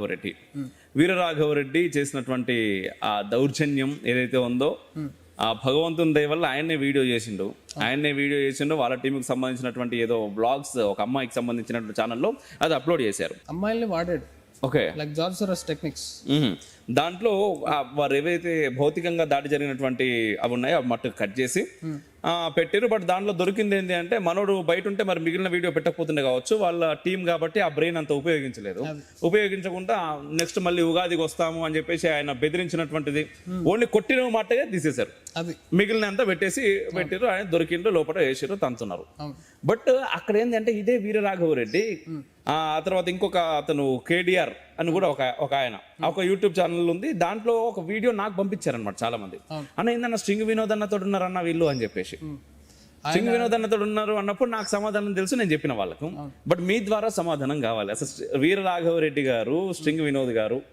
వీరరాఘవరెడ్డి వీరరాఘవరెడ్డి చేసినటువంటి ఆ దౌర్జన్యం ఏదైతే ఉందో ఆ భగవంతుని దయ వల్ల ఆయన్నే వీడియో చేసిండు. ఆయన్నే వీడియో చేసిండు. వాళ్ళ టీంకి సంబంధించినటువంటి ఏదో బ్లాగ్స్ ఒక అమ్మాయికి సంబంధించినటువంటి ఛానల్లో అది అప్లోడ్ చేశారు. అమ్మాయిల్ని వాడాడు. Okay like George Soros techniques. దాంట్లో వారు ఏవైతే భౌతికంగా దాడి జరిగినటువంటి అవి ఉన్నాయో అవి మట్టు కట్ చేసి పెట్టారు బట్ దాంట్లో దొరికింది ఏంటి అంటే మనోడు బయట ఉంటే మరి మిగిలిన వీడియో పెట్టకపోతుండే కావచ్చు. వాళ్ళ టీం కాబట్టి ఆ బ్రెయిన్ అంత ఉపయోగించలేదు. ఉపయోగించకుండా నెక్స్ట్ మళ్ళీ ఉగాదికి వస్తాము అని చెప్పేసి ఆయన బెదిరించినటువంటిది. ఓన్లీ కొట్టిన మాటగా తీసేశారు. అది. మిగిలిన అంతా పెట్టేసి పెట్టారు ఆయన దొరికిండ్రు లోపల వేసారు తంతున్నారు బట్ అక్కడ ఏంటంటే ఇదే వీరరాఘవరెడ్డి ఆ తర్వాత ఇంకొక అతను కేడిఆర్ అని కూడా ఒక ఒక ఆయన. ఒక యూట్యూబ్ ఛానల్ ఉంది. దాంట్లో ఒక వీడియో నాకు పంపించారనమాట చాలా మంది అన్న ఏందన్న స్ట్రింగ్ వినోద్ అన్నతో ఉన్నారన్న వీళ్ళు అని చెప్పేసి. స్ట్రింగ్ వినోద్ అన్నతో ఉన్నారు అన్నప్పుడు నాకు సమాధానం తెలుసు నేను చెప్పిన వాళ్ళకు. బట్ మీ ద్వారా సమాధానం కావాలి. అసలు వీరరాఘవరెడ్డి గారు స్ట్రింగ్ వినోద్ గారు